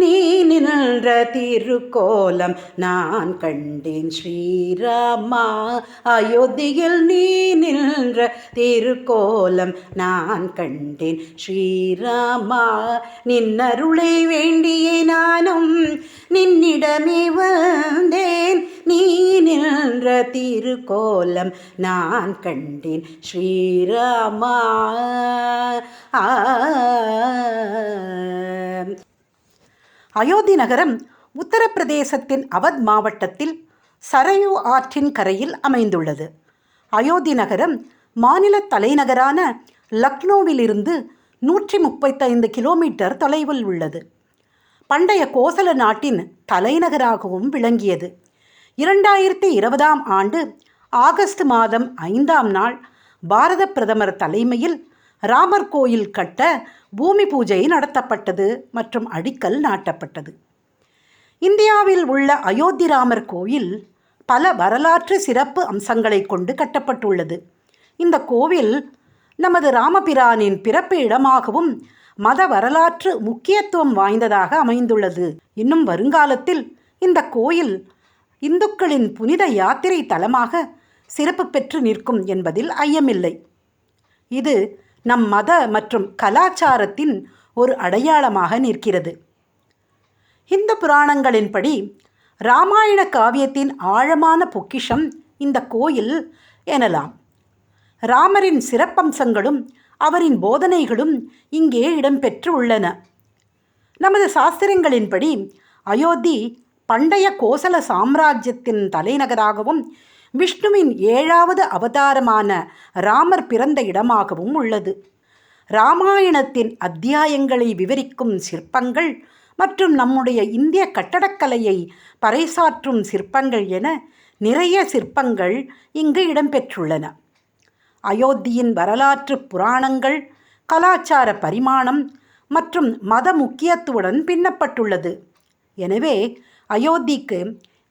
நீ நின்ற திருக்கோலம் நான் கண்டேன் ஸ்ரீராமா. அயோத்தியில் நீ நின்ற திருக்கோலம் நான் கண்டேன் ஸ்ரீராமா. நின்னருளை வேண்டியே நானும் நின்னிடமே வந்தேன். நீ நின்ற திருக்கோலம் நான் கண்டேன் ஸ்ரீராமா. ஆ. அயோத்தி நகரம் உத்தரப்பிரதேசத்தின் அவத் மாவட்டத்தில் சரயு ஆற்றின் கரையில் அமைந்துள்ளது. அயோத்தி நகரம் மாநில தலைநகரான லக்னோவிலிருந்து நூற்றி முப்பத்தைந்து கிலோமீட்டர் தொலைவில் உள்ளது. பண்டைய கோசல நாட்டின் தலைநகராகவும் விளங்கியது. இரண்டாயிரத்தி இருபதாம் ஆண்டு ஆகஸ்ட் மாதம் ஐந்தாம் நாள் பாரத பிரதமர் தலைமையில் ராமர் கோயில் கட்ட பூமி பூஜை நடத்தப்பட்டது மற்றும் அடிக்கல் நாட்டப்பட்டது. இந்தியாவில் உள்ள அயோத்தி ராமர் கோயில் பல வரலாற்று சிறப்பு அம்சங்களை கொண்டு கட்டப்பட்டுள்ளது. இந்த கோவில் நமது ராமபிரானின் பிறப்பு இடமாகவும் மத வரலாற்று முக்கியத்துவம் வாய்ந்ததாக அமைந்துள்ளது. இன்னும் வருங்காலத்தில் இந்த கோயில் இந்துக்களின் புனித யாத்திரை தலமாக சிறப்பு பெற்று நிற்கும் என்பதில் ஐயமில்லை. இது நம் மத மற்றும் கலாச்சாரத்தின் ஒரு அடையாளமாக நிற்கிறது. இந்து புராணங்களின்படி ராமாயண காவியத்தின் ஆழமான பொக்கிஷம் இந்த கோயில் எனலாம். ராமரின் சிறப்பம்சங்களும் அவரின் போதனைகளும் இங்கே இடம்பெற்று உள்ளன. நமது சாஸ்திரங்களின்படி அயோத்தி பண்டைய கோசல சாம்ராஜ்யத்தின் தலைநகராகவும் விஷ்ணுவின் ஏழாவது அவதாரமான ராமர் பிறந்த இடமாகவும் உள்ளது. ராமாயணத்தின் அத்தியாயங்களை விவரிக்கும் சிற்பங்கள் மற்றும் நம்முடைய இந்திய கட்டடக்கலையை பறைசாற்றும் சிற்பங்கள் என நிறைய சிற்பங்கள் இங்கு இடம்பெற்றுள்ளன. அயோத்தியின் வரலாற்று புராணங்கள் கலாச்சார பரிமாணம் மற்றும் மத முக்கியத்துவுடன் பின்னப்பட்டுள்ளது. எனவே அயோத்திக்கு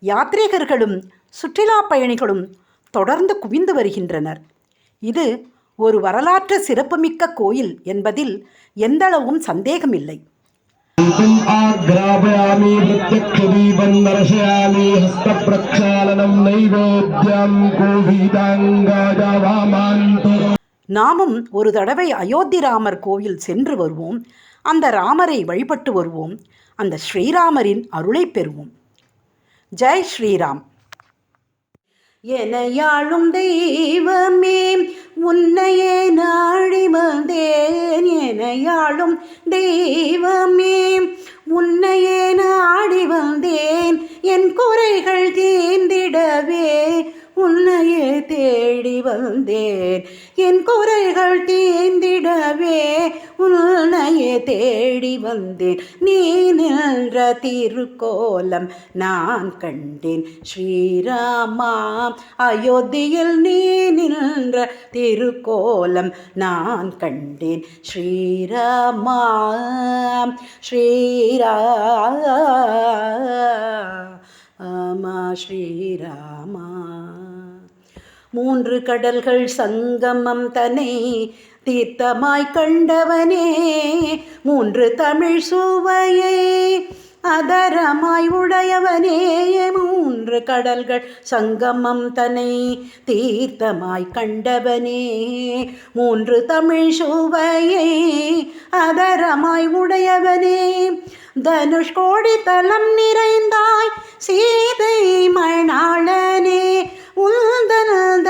யாத்ரீகர்களும் சுற்றுலா பயணிகளும் தொடர்ந்து குவிந்து வருகின்றனர். இது ஒரு வரலாற்று சிறப்புமிக்க கோயில் என்பதில் எந்தளவும் சந்தேகமில்லை. ஆக்ராபயாமி நாமும் ஒரு தடவை அயோத்தி ராமர் கோயில் சென்று வருவோம். அந்த ராமரை வழிபட்டு வருவோம். அந்த ஸ்ரீராமரின் அருளை பெறுவோம். ஜெய் ஸ்ரீராம். எனையாளும் தெய்வமே உன்னையே நாடி வந்தேன் எனையாளும் தெய்வமே தேடி வந்தேன் என் குறைகள் தீந்திடவே உன்னையே தேடி வந்தேன் நீ நின்ற திருக்கோலம் நான் கண்டேன் ஸ்ரீராமா அயோத்தியில் நீ நின்ற திருக்கோலம் நான் கண்டேன் ஸ்ரீராமா ஸ்ரீரா ஆமா ஸ்ரீராமா மூன்று கடல்கள் சங்கமம் தனை தீர்த்தமாய் கண்டவனே. மூன்று தமிழ் சுவையை அதரமாய் உடையவனே. மூன்று கடல்கள் சங்கமம் தனை தீர்த்தமாய் கண்டவனே. மூன்று தமிழ் சுவையை அதரமாய் உடையவனே. தனுஷ்கோடி தலம் நிறைந்தாய் சீதை மணாளனே. உந்தன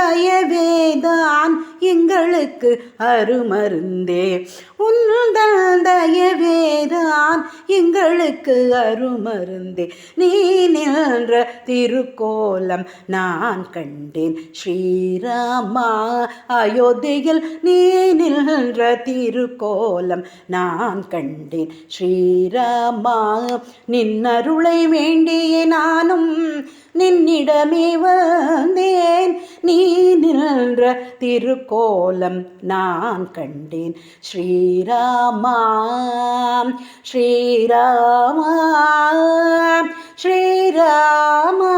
தயவேதான் எங்களுக்கு அருமருந்தே. உந்தன் தயவேதான் எங்களுக்கு அருமருந்தே. நீ நின்ற திருக்கோலம் நான் கண்டேன். ஸ்ரீராமா அயோத்தியில் நீ நின்ற திருக்கோலம் நான் கண்டேன். ஸ்ரீராமா நின்னருளை வேண்டிய நானும் நின்னிடமே வந்தேன். நீ நின்ற திருக்கோலம் நான் கண்டேன். ஸ்ரீராமா ஸ்ரீராமா ஸ்ரீராமா.